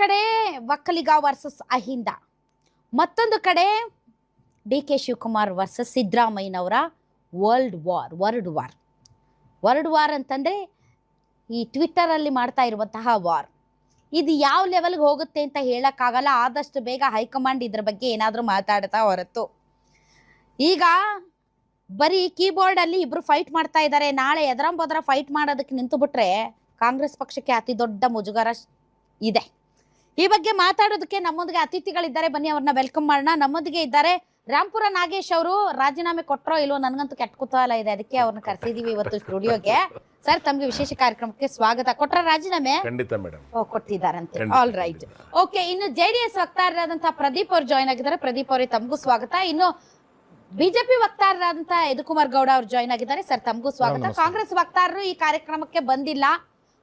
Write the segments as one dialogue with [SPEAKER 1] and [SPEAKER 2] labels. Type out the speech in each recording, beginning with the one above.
[SPEAKER 1] ಕಡೆ ಒಕ್ಕಲಿಗ ವರ್ಸಸ್ ಅಹಿಂದ. ಮತ್ತೊಂದು ಕಡೆ ಡಿ ಕೆ ಶಿವಕುಮಾರ್ ವರ್ಸಸ್ ಸಿದ್ದರಾಮಯ್ಯನವರ world war world war world war ಅಂತಂದರೆ ಈ ಟ್ವಿಟ್ಟರಲ್ಲಿ ಮಾಡ್ತಾ ಇರುವಂತಹ ವಾರ್ ಇದು ಯಾವ ಲೆವೆಲ್ಗೆ ಹೋಗುತ್ತೆ ಅಂತ ಹೇಳೋಕ್ಕಾಗಲ್ಲ, ಆದಷ್ಟು ಬೇಗ ಹೈಕಮಾಂಡ್ ಇದ್ರ ಬಗ್ಗೆ ಏನಾದರೂ ಮಾತಾಡ್ತಾ ಹೊರತು. ಈಗ ಬರೀ ಕೀಬೋರ್ಡಲ್ಲಿ ಇಬ್ಬರು ಫೈಟ್ ಮಾಡ್ತಾ ಇದ್ದಾರೆ ನಾಳೆ ಎದರಂಬದ್ರ ಫೈಟ್ ಮಾಡೋದಕ್ಕೆ ನಿಂತು ಬಿಟ್ರೆ ಕಾಂಗ್ರೆಸ್ ಪಕ್ಷಕ್ಕೆ ಅತಿ ದೊಡ್ಡ ಮುಜುಗರ ಇದೆ. ಈ ಬಗ್ಗೆ ಮಾತಾಡೋದಕ್ಕೆ ನಮ್ಮೊಂದಿಗೆ ಅತಿಥಿಗಳಿದ್ದಾರೆ. ಬನ್ನಿ ಅವ್ರನ್ನ ವೆಲ್ಕಮ್ ಮಾಡೋಣ. ನಮ್ಮೊಂದಿಗೆ ಇದ್ದಾರೆ ರಾಮ್ಪುರ ನಾಗೇಶ್ ಅವರು. ರಾಜೀನಾಮೆ ಕೊಟ್ಟರೋ ಇಲ್ವೋ ನನಗಂತೂ ಕೆಟ್ಟ ಕುತೂಹಲ ಇದೆ. ಅದಕ್ಕೆ ಅವ್ರನ್ನ ಕರೆಸಿದೀವಿ ಇವತ್ತು ಸ್ಟುಡಿಯೋಗೆ. ಸರ್ ತಮ್ಗೆ ವಿಶೇಷ ಕಾರ್ಯಕ್ರಮಕ್ಕೆ ಸ್ವಾಗತ. ಕೊಟ್ರ ರಾಜೀನಾಮೆ?
[SPEAKER 2] ಖಂಡಿತ ಮೇಡಮ್.
[SPEAKER 1] ಓ ಕೊಟ್ಟಿದ್ದಾರಂತೆ. ಆಲ್ ರೈಟ್ ಓಕೆ ಇನ್ನು ಜೆ ಡಿ ಎಸ್ ವಕ್ತಾರರಾದಂತಹ ಪ್ರದೀಪ್ ಅವರು ಜಾಯ್ನ್ ಆಗಿದ್ದಾರೆ. ಪ್ರದೀಪ್ ಅವರೇ ತಮಗೂ ಸ್ವಾಗತ. ಇನ್ನು ಬಿಜೆಪಿ ವಕ್ತಾರರಾದಂತಹ ಯದುಕುಮಾರ್ ಗೌಡ ಅವ್ರು ಜಾಯ್ನ್ ಆಗಿದ್ದಾರೆ. ಸರ್ ತಮಗೂ ಸ್ವಾಗತ. ಕಾಂಗ್ರೆಸ್ ವಕ್ತಾರರು ಈ ಕಾರ್ಯಕ್ರಮಕ್ಕೆ ಬಂದಿಲ್ಲ.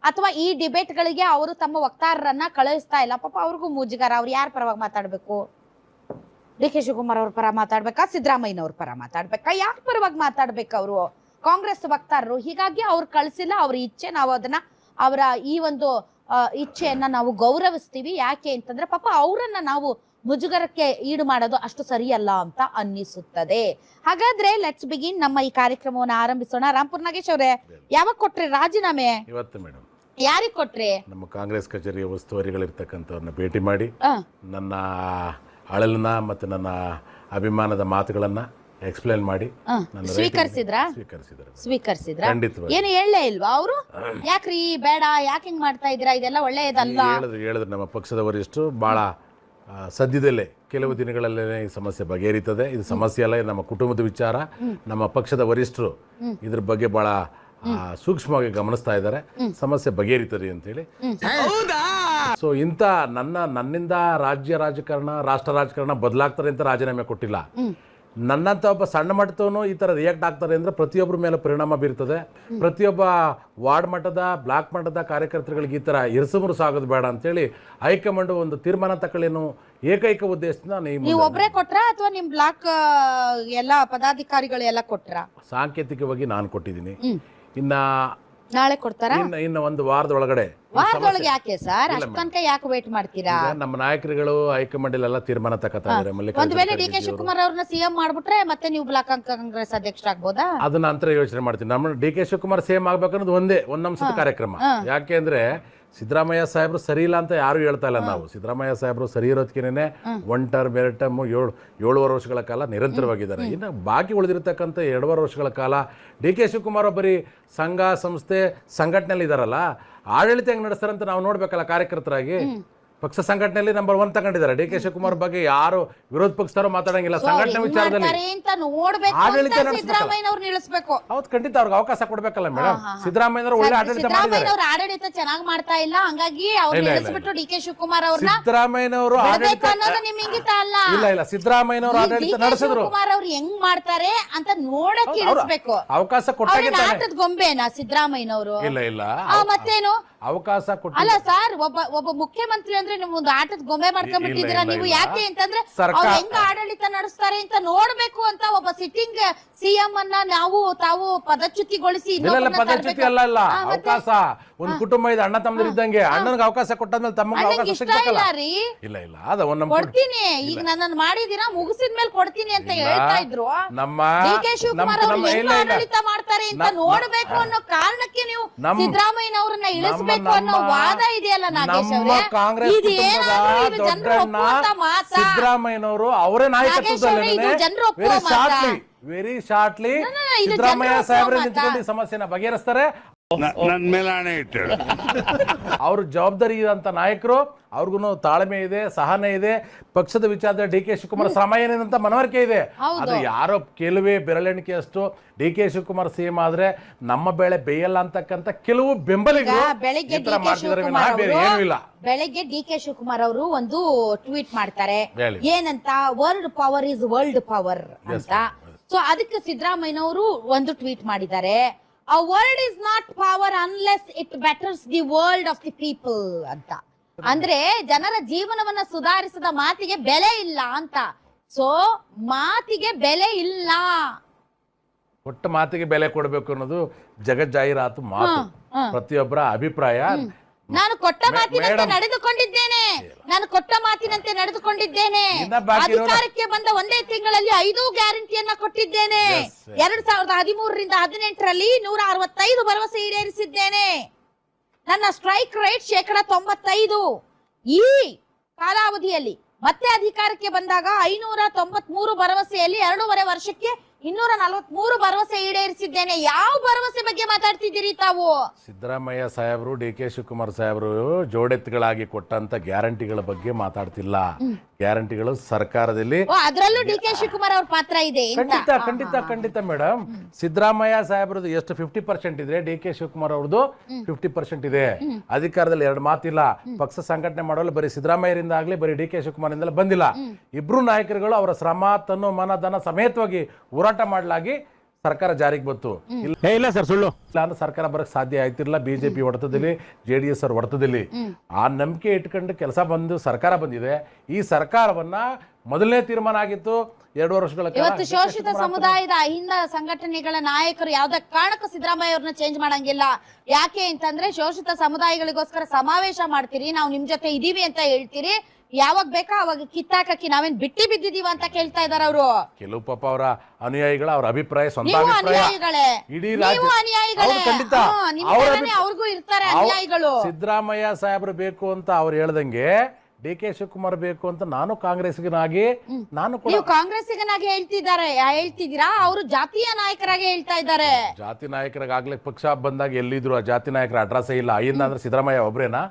[SPEAKER 1] ಅಥವಾ ಈ ಡಿಬೇಟ್ ಗಳಿಗೆ ಅವರು ತಮ್ಮ ವಕ್ತಾರರನ್ನ ಕಳುಹಿಸ್ತಾ ಇಲ್ಲ. ಪಾಪ ಅವ್ರಿಗೂ ಮುಜುಗರ, ಅವ್ರು ಯಾರ ಪರವಾಗಿ ಮಾತಾಡ್ಬೇಕು? ಡಿ ಕೆ ಶಿವಕುಮಾರ್ ಅವ್ರ ಪರ ಮಾತಾಡ್ಬೇಕಾ? ಸಿದ್ದರಾಮಯ್ಯನವ್ರ ಪರ ಮಾತಾಡ್ಬೇಕಾ? ಯಾರ ಪರವಾಗಿ ಮಾತಾಡ್ಬೇಕು ಅವರು? ಕಾಂಗ್ರೆಸ್ ವಕ್ತಾರರು, ಹೀಗಾಗಿ ಅವ್ರು ಕಳಿಸಿಲ್ಲ, ಅವ್ರ ಇಚ್ಛೆ ನಾವು ಅದನ್ನ, ಅವರ ಈ ಒಂದು ಇಚ್ಛೆಯನ್ನ ನಾವು ಗೌರವಿಸ್ತೀವಿ. ಯಾಕೆ ಅಂತಂದ್ರೆ ಪಾಪ ಅವರನ್ನ ನಾವು ಮುಜುಗರಕ್ಕೆ ಈಡು ಮಾಡೋದು ಅಷ್ಟು ಸರಿಯಲ್ಲ ಅಂತ ಅನ್ನಿಸುತ್ತದೆ. ಹಾಗಾದ್ರೆ ಲೆಟ್ಸ್ ಬಿಗಿನ್ ನಮ್ಮ ಈ ಕಾರ್ಯಕ್ರಮವನ್ನು ಆರಂಭಿಸೋಣ. ರಾಮ್ಪುರ್ ನಾಗೇಶ್ ಅವರೇ, ಯಾವಾಗ ಕೊಟ್ರಿ ರಾಜೀನಾಮೆ?
[SPEAKER 2] ಇವತ್ತು ಮೇಡಮ್
[SPEAKER 1] ಯಾರಿಗ್ ಕೊಟ್ರಿ?
[SPEAKER 2] ನಮ್ಮ ಕಾಂಗ್ರೆಸ್ ಕಚೇರಿಯ ಉಸ್ತುವಾರಿಗಳಿರ್ತಕ್ಕಂಥವ್ರನ್ನ ಭೇಟಿ ಮಾಡಿ ನನ್ನ ಅಳಲನ್ನ ಮತ್ತು ನನ್ನ ಅಭಿಮಾನದ ಮಾತುಗಳನ್ನ ಎಕ್ಸ್ಪ್ಲೇನ್ ಮಾಡಿ
[SPEAKER 1] ಸ್ವೀಕರಿಸಿದ್ರ
[SPEAKER 2] ನನ್ನ
[SPEAKER 1] ಸ್ವೀಕರಿಸಿದ್ರಾ?
[SPEAKER 2] ಸ್ವೀಕರಿಸಿದ್ರು
[SPEAKER 1] ಸ್ವೀಕರಿಸಿದ್ರ?
[SPEAKER 2] ಖಂಡಿತವಾಗಿ.
[SPEAKER 1] ಏನು ಹೇಳಲೇ ಇಲ್ವಾ ಅವರು? ಯಾಕ್ರಿ ಬೇಡ ಯಾಕೆ ಹಿಂಗ್ ಮಾಡ್ತಾ ಇದ್ದೀರಾ? ಇದೆಲ್ಲ ಒಳ್ಳೆಯದಲ್ಲ
[SPEAKER 2] ಹೇಳಿದ್ರು ಹೇಳಿದ್ರು ನಮ್ಮ ಪಕ್ಷದ ವರಿಷ್ಠರು ಭಾಳ ಸದ್ಯದಲ್ಲೇ ಕೆಲವು ದಿನಗಳಲ್ಲೇ ಈ ಸಮಸ್ಯೆ ಬಗೆಹರಿತದೆ. ಇದು ಸಮಸ್ಯೆ ಅಲ್ಲ ಇದು ನಮ್ಮ ಕುಟುಂಬದ ವಿಚಾರ. ನಮ್ಮ ಪಕ್ಷದ ವರಿಷ್ಠರು ಇದ್ರ ಬಗ್ಗೆ ಭಾಳ ಸೂಕ್ಷ್ಮವಾಗಿ ಗಮನಿಸ್ತಾ ಇದ್ದಾರೆ. ಸಮಸ್ಯೆ ಬಗೆಹರಿತದೆ ಅಂತೇಳಿ. ಸೊ ಇಂಥ ನನ್ನ ನನ್ನಿಂದ ರಾಜ್ಯ ರಾಜಕಾರಣ ರಾಷ್ಟ್ರ ರಾಜಕಾರಣ ಬದಲಾಗ್ತಾರೆ ಅಂತ ರಾಜೀನಾಮೆ ಕೊಟ್ಟಿಲ್ಲ. ನನ್ನಂತ ಒಬ್ಬ ಸಣ್ಣ ಮಟ್ಟದವನು ಈ ಥರ ರಿಯಾಕ್ಟ್ ಆಗ್ತಾರೆ ಅಂದರೆ ಪ್ರತಿಯೊಬ್ಬರ ಮೇಲೆ ಪರಿಣಾಮ ಬೀರ್ತದೆ. ಪ್ರತಿಯೊಬ್ಬ ವಾರ್ಡ್ ಮಟ್ಟದ ಬ್ಲಾಕ್ ಮಟ್ಟದ ಕಾರ್ಯಕರ್ತರುಗಳಿಗೆ ಈ ಥರ ಇರಿಸುಮುರುಸು ಸಾಗೋದು ಬೇಡ ಅಂತೇಳಿ ಹೈಕಮಾಂಡ್ ಒಂದು ತೀರ್ಮಾನ ತಕೊಳ್ಳೇನು ಏಕೈಕ ಉದ್ದೇಶದಿಂದ
[SPEAKER 1] ನೀವು ಒಬ್ರೇ ಕೊಟ್ರ ಅಥವಾ ನಿಮ್ಮ ಬ್ಲಾಕ್ ಎಲ್ಲ ಪದಾಧಿಕಾರಿಗಳು ಎಲ್ಲ ಕೊಟ್ರ?
[SPEAKER 2] ಸಾಂಕೇತಿಕವಾಗಿ ನಾನು ಕೊಟ್ಟಿದ್ದೀನಿ. ಇನ್ನ
[SPEAKER 1] ನಾಳೆ ಕೊಡ್ತಾರ?
[SPEAKER 2] ಇನ್ನ ಒಂದು ಒಂದು ವಾರದೊಳಗಡೆ
[SPEAKER 1] ವಾರದೊಳಗೆ ಯಾಕೆ ಸರ್? ಅಷ್ಟ್ ತನಕ ಯಾಕೆ ವೇಟ್ ಮಾಡ್ತೀರಾ?
[SPEAKER 2] ಈಗ ನಮ್ಮ ನಾಯಕರುಗಳು ಹೈಕಮಾಂಡಲ್ಲೆಲ್ಲ ತೀರ್ಮಾನ ತಕತಾರೆ
[SPEAKER 1] ಒಂದ್ ವೇಳೆ ಡಿ ಕೆ. ಶಿವಕುಮಾರ್ ಅವ್ರನ್ನ ಸಿಎಂ ಮಾಡ್ಬಿಟ್ರೆ ಮತ್ತೆ ನೀವು ಬ್ಲಾಕ್ ಕಾಂಗ್ರೆಸ್ ಅಧ್ಯಕ್ಷರಾಗ್ಬೋದಾ
[SPEAKER 2] ಅದನ್ನ ನಂತರ ಯೋಚನೆ ಮಾಡ್ತೀನಿ. ನಮ್ಮ ಡಿ ಕೆ ಶಿವಕುಮಾರ್ ಸಿಎಂ ಆಗ್ಬೇಕನ್ನೋದು ಒಂದೇ ಒಂದ್ ಕಾರ್ಯಕ್ರಮ. ಯಾಕೆ ಅಂದ್ರೆ ಸಿದ್ದರಾಮಯ್ಯ ಸಾಹೇಬ್ರು ಸರಿ ಇಲ್ಲ ಅಂತ ಯಾರು ಹೇಳ್ತಾ ಇಲ್ಲ ನಾವು. ಸಿದ್ದರಾಮಯ್ಯ ಸಾಹೇಬ್ರು ಸರಿ ಇರೋದಕ್ಕೇನೆ ಒನ್ ಟರ್ಮ್ ಎರಡು ಟರ್ಮ್ ಏಳು ಏಳುವರೆ ವರ್ಷಗಳ ಕಾಲ ನಿರಂತರವಾಗಿದ್ದಾರೆ. ಇನ್ನು ಬಾಕಿ ಉಳಿದಿರತಕ್ಕಂಥ ಎರಡೂವರೆ ವರ್ಷಗಳ ಕಾಲ ಡಿ ಕೆ ಶಿವಕುಮಾರ್ ಒಬ್ಬರಿ ಸಂಘ ಸಂಸ್ಥೆ ಸಂಘಟನೆಯಲ್ಲಿ ಇದ್ದಾರಲ್ಲ ಆಡಳಿತ ಹೆಂಗೆ ನಡೆಸ್ತಾರಂತ ಅಂತ ನಾವು ನೋಡಬೇಕಲ್ಲ ಕಾರ್ಯಕರ್ತರಾಗಿ. ಪಕ್ಷ ಸಂಘಟನೆಯಲ್ಲಿ ನಂಬರ್ ಒನ್ ತಗೊಂಡಿದ್ದಾರೆ. ಡಿ ಕೆ ಶಿವಕುಮಾರ್ ಬಗ್ಗೆ ಯಾರು ವಿರೋಧ ಪಕ್ಷದವರು ಮಾತಾಡಂಗಿಲ್ಲ. ಸಂಘಟನೆ ವಿಚಾರದಲ್ಲಿ ಆಡಳಿತ.
[SPEAKER 1] ಸಿದ್ದರಾಮಯ್ಯನವ್ರು
[SPEAKER 2] ಹೌದು ಖಂಡಿತ ಅವ್ರಿಗೆ ಅವಕಾಶ ಕೊಡ್ಬೇಕಲ್ಲ ಮೇಡಮ್ ಸಿದ್ದರಾಮಯ್ಯ ಒಳ್ಳೆ ಆಡಳಿತ ಮಾಡಿದ್ದಾರೆ.
[SPEAKER 1] ಆಡಳಿತ ಚೆನ್ನಾಗಿ ಮಾಡ್ತಾ ಇಲ್ಲ. ಹಂಗಾಗಿ ಅವ್ರು ನಿಲ್ಲಿಸ್ಬಿಟ್ಟು ಡಿ ಕೆ ಶಿವಕುಮಾರ್ ಅವ್ರನ್ನ.
[SPEAKER 2] ಸಿದ್ದರಾಮಯ್ಯನವರು ಆಡಳಿತ ಇಲ್ಲ ಇಲ್ಲ. ಸಿದ್ದರಾಮಯ್ಯನವರು ಆಡಳಿತ ನಡೆಸಿದ್ರು.
[SPEAKER 1] ಕುಮಾರ್ ಅವ್ರು ಹೆಂಗ್ ಮಾಡ್ತಾರೆ ಅಂತ ನೋಡಕ್ ಇಳಿಸ್ಬೇಕು.
[SPEAKER 2] ಅವಕಾಶ ಕೊಟ್ಟಾಗ
[SPEAKER 1] ಆಟದ ಗೊಂಬೆನಾ ಸಿದ್ದರಾಮಯ್ಯನವರು?
[SPEAKER 2] ಇಲ್ಲ ಇಲ್ಲ.
[SPEAKER 1] ಮತ್ತೇನು?
[SPEAKER 2] ಅವಕಾಶ ಕೊಟ್ಟ
[SPEAKER 1] ಅಲ್ಲ ಸರ್ ಒಬ್ಬ ಒಬ್ಬ ಮುಖ್ಯಮಂತ್ರಿ ಅಂದ್ರೆ ನೀವು ಒಂದು ಆಟದ ಗೊಂಬೆ ಮಾಡ್ಕೊಂಡ್ಬಿಟ್ಟಿದ್ದೀರಾ?
[SPEAKER 2] ಇಲ್ಲ,
[SPEAKER 1] ನೀವು
[SPEAKER 2] ಇಲ್ಲ.
[SPEAKER 1] ಯಾಕೆ ಅಂತಂದ್ರೆ
[SPEAKER 2] ಸರ್ಕಾರ-
[SPEAKER 1] ಅವ್ರು ಹೆಂಗ ಆಡಳಿತ ನಡೆಸ್ತಾರೆ ಅಂತ ನೋಡ್ಬೇಕು ಅಂತ ಒಬ್ಬ ಸಿಟ್ಟಿಂಗ್ ಸಿಎಂ ಅನ್ನ ನಾವು ತಾವು ಪದಚ್ಯುತಿಗೊಳಿಸಿ
[SPEAKER 2] ಇಲ್ಲ ಇಲ್ಲ
[SPEAKER 1] ಇನ್ನೊಬ್ಬರನ್ನ
[SPEAKER 2] ಪದಚ್ಯುತಿ
[SPEAKER 1] ತರ್ಬೇಕು.
[SPEAKER 2] ಅಲ್ಲ ಅಲ್ಲ
[SPEAKER 1] ಆ, ಮತ್ತೆ?
[SPEAKER 2] ಅವಕಾಶ. ಒಂದ್ ಕುಟುಂಬ ಇದೆ ಅಣ್ಣ ತಮ್ಮದಿರ್ ಇದ್ದಂಗೆ ಅಣ್ಣನಿಗೆ ಅವಕಾಶ ಕೊಟ್ಟಾದ್ಮೇಲೆ ತಮ್ಮ
[SPEAKER 1] ಅಣ್ಣಂಗ್
[SPEAKER 2] ಅವಕಾಶ
[SPEAKER 1] ಇಷ್ಟ
[SPEAKER 2] ಸಿಗ್ಬೇಕಲ್ಲ.
[SPEAKER 1] ಇಲ್ಲ ರೀ.
[SPEAKER 2] ಇಲ್ಲ ಇಲ್ಲ. ಅದ ಒಂದ್ ನಮ್ಮ
[SPEAKER 1] ಕೊಡ್ತೀನಿ. ಈಗ ನನ್ನ ಮಾಡಿದೀರಾ ಮುಗಿಸಿದ್ಮೇಲೆ ಕೊಡ್ತೀನಿ ಅಂತ ಹೇಳ್ತಾ ಇದ್ರು.
[SPEAKER 2] ನಮ್ಮ
[SPEAKER 1] ಡಿ ಕೆ ಶಿವಕುಮಾರ್ ಅವ್ರು
[SPEAKER 2] ನಮ್ಮ
[SPEAKER 1] ಹೆಂಗ್
[SPEAKER 2] ಇಲ್ಲ ಇಲ್ಲ.
[SPEAKER 1] ಆಡಳಿತ ಮಾಡ್ತಾರೆ ಅಂತ
[SPEAKER 2] ನಮ್ಮ-
[SPEAKER 1] ನೋಡ್ಬೇಕು ಅನ್ನೋ ಕಾರಣಕ್ಕೆ ನೀವು
[SPEAKER 2] ನಮ್ಮ-
[SPEAKER 1] ಇಳಿಸ್ಬೇಕು ಅನ್ನೋ ವಾದ ಇದೆಯಲ್ಲ ನಾಗೇಶ್ ಅವರೇ?
[SPEAKER 2] ಕಾಂಗ್ರೆಸ್
[SPEAKER 1] ಇದು ಏನಾದ್ರೂ ಇದು ಜನರು
[SPEAKER 2] ದೊಡ್ಡಣ್ಣ
[SPEAKER 1] ಒಪ್ಪುವಂತ ಮಾತಾ.
[SPEAKER 2] ಸಿದ್ದರಾಮಯ್ಯನವರು ಅವರೇ
[SPEAKER 1] ನಾಗೇಶ್ ಅವ್ರೆ, ಇದು ಜನರು ಒಪ್ಪುವ
[SPEAKER 2] very shortly very shortly Siddaramaiah ಸಾಹೇಬ್ರೆ ನಿಂತ್ಕೊಂಡು ಈ ಸಮಸ್ಯೆನ ಬಗೆಹರಿಸ್ತಾರೆ.
[SPEAKER 3] ನನ್ನ ಮೇಲೆ ಹಣೆ ಇಟ್ಟಳು
[SPEAKER 2] ಅವ್ರ ಜವಾಬ್ದಾರಿ ಇರೋಂಥ ನಾಯಕರು ಅವ್ರಿಗೂ ತಾಳ್ಮೆ ಇದೆ ಸಹನೆ ಇದೆ. ಪಕ್ಷದ ವಿಚಾರದಲ್ಲಿ ಡಿ ಕೆ ಶಿವಕುಮಾರ್ ಶ್ರಮ ಏನಿದೆ ಅಂತ ಮನವರಿಕೆ ಇದೆ. ಅದು ಯಾರೋ ಕೆಲವೇ ಬೆರಳೆಣಿಕೆ ಅಷ್ಟು ಡಿ ಕೆ ಶಿವಕುಮಾರ್ ಸಿಎಂ ಆದ್ರೆ ನಮ್ಮ ಬೆಳೆ ಬೇಯಲ್ಲ ಅಂತಕ್ಕಂಥ ಕೆಲವು
[SPEAKER 1] ಬೆಂಬಲಿಗಳು
[SPEAKER 2] ಬೆಂಬಲಿಗರು
[SPEAKER 1] ಬೆಳಿಗ್ಗೆ ಡಿ ಕೆ ಶಿವಕುಮಾರ್
[SPEAKER 2] ಬೇರೆ ಏನೂ ಇಲ್ಲ.
[SPEAKER 1] ಅವರು ಬೆಳಿಗ್ಗೆ ಡಿ ಕೆ ಶಿವಕುಮಾರ್ ಅವರು ಒಂದು ಟ್ವೀಟ್ ಮಾಡ್ತಾರೆ.
[SPEAKER 2] ಹೇಳಿ.
[SPEAKER 1] ಏನಂತ? World power is world power ಅಂತ. ಸೊ ಅದಕ್ಕೆ ಸಿದ್ದರಾಮಯ್ಯನವರು ಒಂದು ಟ್ವೀಟ್ ಮಾಡಿದ್ದಾರೆ. A world is not power unless it betters the world of the people ಅಂತ. ಅಂದ್ರೆ ಜನರ ಜೀವನವನ್ನ ಸುಧಾರಿಸಿದ ಮಾತಿಗೆ ಬೆಲೆ ಇಲ್ಲ ಅಂತ. ಸೊ ಮಾತಿಗೆ ಬೆಲೆ ಇಲ್ಲ.
[SPEAKER 2] ಒಟ್ಟು ಮಾತಿಗೆ ಬೆಲೆ ಕೊಡಬೇಕು ಅನ್ನೋದು ಜಗಜ್ಜಾಹೀರಾತು ಮಾತು. ಪ್ರತಿಯೊಬ್ಬರ ಅಭಿಪ್ರಾಯ.
[SPEAKER 1] ನಾನು ಕೊಟ್ಟ ಮಾತಿನಂತೆ ನಡೆದುಕೊಂಡಿದ್ದೇನೆ. ನಾನು ಕೊಟ್ಟ ಮಾತಿನಂತೆ ನಡೆದುಕೊಂಡಿದ್ದೇನೆ. ಅಧಿಕಾರಕ್ಕೆ ಬಂದ ಒಂದೇ ತಿಂಗಳಲ್ಲಿ ಐದು ಗ್ಯಾರಂಟಿಯನ್ನ ಕೊಟ್ಟಿದ್ದೇನೆ. ಎರಡ್ ಸಾವಿರದ ಹದಿಮೂರರಿಂದ ಹದಿನೆಂಟರಲ್ಲಿ ನೂರ ಅರವತ್ತೈದು ಭರವಸೆ ಈಡೇರಿಸಿದ್ದೇನೆ. ನನ್ನ ಸ್ಟ್ರೈಕ್ ರೇಟ್ ಶೇಕಡ ತೊಂಬತ್ತೈದು. ಈ ಕಾಲಾವಧಿಯಲ್ಲಿ ಮತ್ತೆ ಅಧಿಕಾರಕ್ಕೆ ಬಂದಾಗ ಐನೂರ ತೊಂಬತ್ ಮೂರು ಭರವಸೆಯಲ್ಲಿ ಎರಡೂವರೆ ವರ್ಷಕ್ಕೆ ಇನ್ನೂರ ನಲವತ್ಮೂರು ಭರವಸೆ ಈಡೇರಿಸಿದ್ದೇನೆ. ಯಾವ ಭರವಸೆ ಬಗ್ಗೆ ಮಾತಾಡ್ತಿದ್ದೀರಿ ತಾವು?
[SPEAKER 2] ಸಿದ್ದರಾಮಯ್ಯ ಸಾಹೇಬರು ಡಿ ಕೆ ಶಿವಕುಮಾರ್ ಸಾಹೇಬರು ಜೋಡೆತ್ತುಗಳಾಗಿ ಕೊಟ್ಟಂತ ಗ್ಯಾರಂಟಿಗಳ ಬಗ್ಗೆ ಮಾತಾಡ್ತಿಲ್ಲ. ಗ್ಯಾರಂಟಿಗಳು ಸರ್ಕಾರದಲ್ಲಿ
[SPEAKER 1] ಓ ಅದ್ರಲ್ಲೂ ಡಿ ಕೆ ಶಿವಕುಮಾರ್ ಅವ್ರ ಪಾತ್ರ ಇದೆ ಅಂತ
[SPEAKER 2] ಖಂಡಿತ ಖಂಡಿತ ಖಂಡಿತ ಮೇಡಮ್ ಸಿದ್ದರಾಮಯ್ಯ ಸಾಹೇಬ್ರದ್ದು ಎಷ್ಟು ಫಿಫ್ಟಿ ಪರ್ಸೆಂಟ್ ಇದ್ರೆ ಡಿ ಕೆ ಶಿವಕುಮಾರ್ ಅವ್ರದ್ದು ಫಿಫ್ಟಿ ಪರ್ಸೆಂಟ್ ಇದೆ. ಅಧಿಕಾರದಲ್ಲಿ ಎರಡು ಮಾತಿಲ್ಲ. ಪಕ್ಷ ಸಂಘಟನೆ ಮಾಡಲು ಬರೀ ಸಿದ್ದರಾಮಯ್ಯರಿಂದ ಆಗ್ಲಿ ಬರೀ ಡಿ ಕೆ ಶಿವಕುಮಾರಿಂದಲೇ ಬಂದಿಲ್ಲ ಇಬ್ರು ನಾಯಕರುಗಳು ಅವರ ಶ್ರಮ ತನ್ನು ಮನ ಧನ ಸಮೇತವಾಗಿ ಹೋರಾಟ ಮಾಡಲಾಗಿ ಸರ್ಕಾರ ಜಾರಿಗೆ ಬಂತು. ಇಲ್ಲ
[SPEAKER 4] ಇಲ್ಲ ಸರ್ ಸುಳ್ಳು.
[SPEAKER 2] ಇಲ್ಲ ಅಂದ್ರೆ ಸರ್ಕಾರ ಬರಕ್ ಸಾಧ್ಯ ಆಯ್ತಿರಲಿಲ್ಲ. ಬಿಜೆಪಿ ಹೊಡೆತದಲ್ಲಿ ಜೆ ಡಿ ಎಸ್ ಅವ್ರ ಹೊಡೆತದಲ್ಲಿ. ಆ ನಂಬಿಕೆ ಇಟ್ಕೊಂಡು ಕೆಲಸ ಬಂದು ಸರ್ಕಾರ ಬಂದಿದೆ. ಈ ಸರ್ಕಾರವನ್ನ ಮೊದಲನೇ ತೀರ್ಮಾನ ಆಗಿತ್ತು ಎರಡು ವರ್ಷಗಳ ಕಾಲ
[SPEAKER 1] ಇವತ್ತು ಶೋಷಿತ ಸಮುದಾಯದ ಅಹಿಂದ ಸಂಘಟನೆಗಳ ನಾಯಕರು ಯಾವ್ದೇ ಕಾರಣಕ್ಕೂ ಸಿದ್ದರಾಮಯ್ಯ ಅವ್ರನ್ನ ಚೇಂಜ್ ಮಾಡಂಗಿಲ್ಲ. ಯಾಕೆ ಅಂತಂದ್ರೆ ಶೋಷಿತ ಸಮುದಾಯಗಳಿಗೋಸ್ಕರ ಸಮಾವೇಶ ಮಾಡ್ತೀರಿ ನಾವು ನಿಮ್ ಜೊತೆ ಇದೀವಿ ಅಂತ ಹೇಳ್ತೀರಿ. ಯಾವಾಗ ಬೇಕಾ ಅವಾಗ ಕಿತ್ತಾಕಿ ನಾವೇನ್ ಬಿಟ್ಟಿ ಬಿದ್ದಿದೀವ ಅಂತ ಕೇಳ್ತಾ ಇದಾರೆ ಅವರು.
[SPEAKER 2] ಕೆಲವು ಪಾಪ ಅವರ ಅನುಯಾಯಿಗಳ ಅವ್ರ ಅಭಿಪ್ರಾಯ ಸ್ವಂತ
[SPEAKER 1] ನೀವು ಅನುಯಾಯಿಗಳೇ.
[SPEAKER 2] ಇಡೀ
[SPEAKER 1] ನೀವು
[SPEAKER 2] ರಾಜ್ಯ
[SPEAKER 1] ಅನುಯಾಯಿಗಳೇ.
[SPEAKER 2] ಹೌದು, ಖಂಡಿತ.
[SPEAKER 1] ಹಾ, ನಿಮ್
[SPEAKER 2] ಅವ್ರ
[SPEAKER 1] ಥರನೇ
[SPEAKER 2] ಅಭಿ-
[SPEAKER 1] ಅವ್ರಿಗೂ ಇರ್ತಾರೆ ಅನುಯಾಯಿಗಳು.
[SPEAKER 2] ಸಿದ್ದರಾಮಯ್ಯ ಸಾಹೇಬ್ರು ಬೇಕು ಅಂತ ಅವ್ರು ಹೇಳ್ದಂಗೆ ಡಿ ಕೆ ಶಿವಕುಮಾರ್ ಬೇಕು ಅಂತ ನಾನು ಕಾಂಗ್ರೆಸ್ಗನಾಗಿ ನಾನು ಕೂಡ
[SPEAKER 1] ನೀವು ಕಾಂಗ್ರೆಸ್ಸಿಗನಾಗಿ ಹೇಳ್ತಿದ್ದಾರೆ ಹೇಳ್ತಿದ್ದೀರಾ? ಅವರು ಜಾತಿಯ ನಾಯಕರಾಗಿ ಹೇಳ್ತಾ ಇದ್ದಾರೆ.
[SPEAKER 2] ಜಾತಿ ನಾಯಕರಾಗ್ಲಿ ಪಕ್ಷ ಬಂದಾಗ ಎಲ್ಲಿದ್ರು ಆ ಜಾತಿ ನಾಯಕರ ಅಡ್ರೆಸ್ ಇಲ್ಲ. ಅಯ್ಯಿಂದ ಅಂದ್ರೆ ಸಿದ್ದರಾಮಯ್ಯ ಒಬ್ರೇನಾ?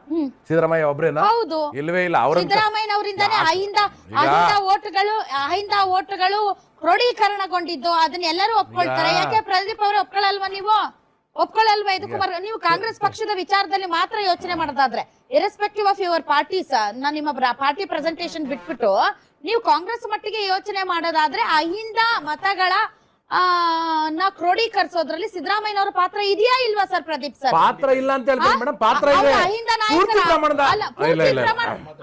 [SPEAKER 2] ಸಿದ್ದರಾಮಯ್ಯ ಒಬ್ರೇನಾ?
[SPEAKER 1] ಹೌದು.
[SPEAKER 2] ಇಲ್ವೇ ಇಲ್ಲ. ಅವ್ರ
[SPEAKER 1] ಸಿದ್ದರಾಮಯ್ಯನವರಿಂದಾನೇ ಅಹಿಂದ ಅಹಿಂದ ಓಟ್ಗಳು ಅಹಿಂದ ಓಟ್ಗಳು ಕ್ರೋಢೀಕರಣಗೊಂಡಿದ್ದು ಅದನ್ನೆಲ್ಲರೂ ಒಪ್ಕೊಳ್ತಾರೆ. ಯಾಕೆ ಪ್ರದೀಪ್ ಅವರು ಒಪ್ಕೊಳ್ಳಲ್ವಾ ನೀವು? ಒಪ್ಕೊಳ್ಳಲ್ವಾ ಇದು ಕುಮಾರ್? ನೀವು ಕಾಂಗ್ರೆಸ್ ಪಕ್ಷದ ವಿಚಾರದಲ್ಲಿ ಮಾತ್ರ ಯೋಚನೆ ಮಾಡೋದಾದ್ರೆ ಇರೆಸ್ಪೆಕ್ಟಿವ್ ಆಫ್ ಯುವರ್ ಪಾರ್ಟೀಸ್ ನಾನು ನಿಮ್ಮ ಪಾರ್ಟಿ ಪ್ರೆಸೆಂಟೇಶನ್ ಬಿಟ್ಬಿಟ್ಟು ನೀವು ಕಾಂಗ್ರೆಸ್ ಮಟ್ಟಿಗೆ ಯೋಚನೆ ಮಾಡೋದಾದ್ರೆ ಅಹಿಂದ ಮತಗಳ ಆ ನ ಕ್ರೋಢೀಕರಿಸೋದ್ರಲ್ಲಿ ಸಿದ್ದರಾಮಯ್ಯನವರ ಪಾತ್ರ ಇದೆಯಾ ಇಲ್ವಾ ಸರ್ ಪ್ರದೀಪ್ ಸರ್?
[SPEAKER 2] ಪಾತ್ರ ಇಲ್ಲ ಅಂತ ಹೇಳ್ತಾರೆ ಮೇಡಮ್. ಪಾತ್ರ
[SPEAKER 1] ಅವ್ರು
[SPEAKER 2] ಇದೆ.
[SPEAKER 1] ಅಹಿಂದ ನಾಯಕರ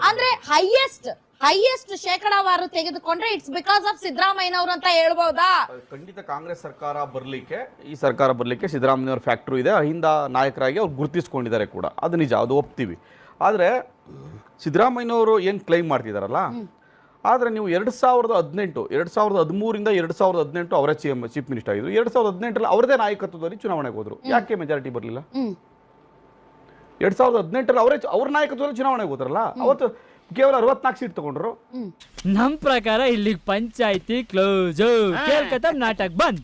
[SPEAKER 1] ಅಂದ್ರೆ ಹೈಯೆಸ್ಟ್ ಹೈಯೆಸ್ಟ್ ಶೇಕಡಾವಾರು ತೆಗೆದುಕೊಂಡ್ರೆ ಇಟ್ಸ್ ಬಿಕಾಸ್ ಆಫ್ ಸಿದ್ದರಾಮಯ್ಯನವರು ಅಂತ ಹೇಳ್ಬಹುದಾ
[SPEAKER 5] ಖಂಡಿತ ಕಾಂಗ್ರೆಸ್ ಸರ್ಕಾರ ಬರಲಿಕ್ಕೆ ಈ ಸರ್ಕಾರ ಬರಲಿಕ್ಕೆ ಸಿದ್ದರಾಮಯ್ಯವ್ರ ಫ್ಯಾಕ್ಟ್ರಿ ಇದೆ. ಅಹಿಂದ ನಾಯಕರಾಗಿ ಅವ್ರು ಗುರುತಿಸ್ಕೊಂಡಿದ್ದಾರೆ ಕೂಡ. ಅದು ನಿಜ ಅದು ಒಪ್ತೀವಿ. ಆದರೆ ಸಿದ್ದರಾಮಯ್ಯನವರು ಏನು ಕ್ಲೈಮ್ ಮಾಡ್ತಿದಾರಲ್ಲ? ಆದರೆ ನೀವು ಎರಡು ಸಾವಿರದ ಹದಿನೆಂಟು ಎರಡು ಸಾವಿರದ ಹದಿಮೂರಿಂದ ಎರಡು ಸಾವಿರದ ಹದಿನೆಂಟು ಅವರೇ ಚೀಫ್ ಚೀಫ್ ಮಿನಿಸ್ಟರ್ ಆಗಿದ್ರು. ಎರಡು ಸಾವಿರದ ಹದಿನೆಂಟರಲ್ಲಿ ಅವರದೇ ನಾಯಕತ್ವದಲ್ಲಿ ಚುನಾವಣೆಗೆ ಹೋದ್ರು. ಯಾಕೆ ಮೆಜಾರಿಟಿ ಬರಲಿಲ್ಲ? ಎರಡು ಸಾವಿರದ ಹದಿನೆಂಟರಲ್ಲಿ ಅವರೇ ಅವ್ರ ನಾಯಕತ್ವದಲ್ಲಿ ಚುನಾವಣೆಗೆ ಹೋದ್ರಲ್ಲ? ಅವತ್ತು ಕೇವಲ ಅರವತ್ನಾಲ್ಕು ಸೀಟ್ ತಗೊಂಡ್ರು.
[SPEAKER 6] ನಮ್ ಪ್ರಕಾರ ಇಲ್ಲಿ ಪಂಚಾಯಿತಿ ಕ್ಲೋಸ್ ಕೇಳ್ಕತ್ತ ನಾಟಕ್ ಬಂದ್.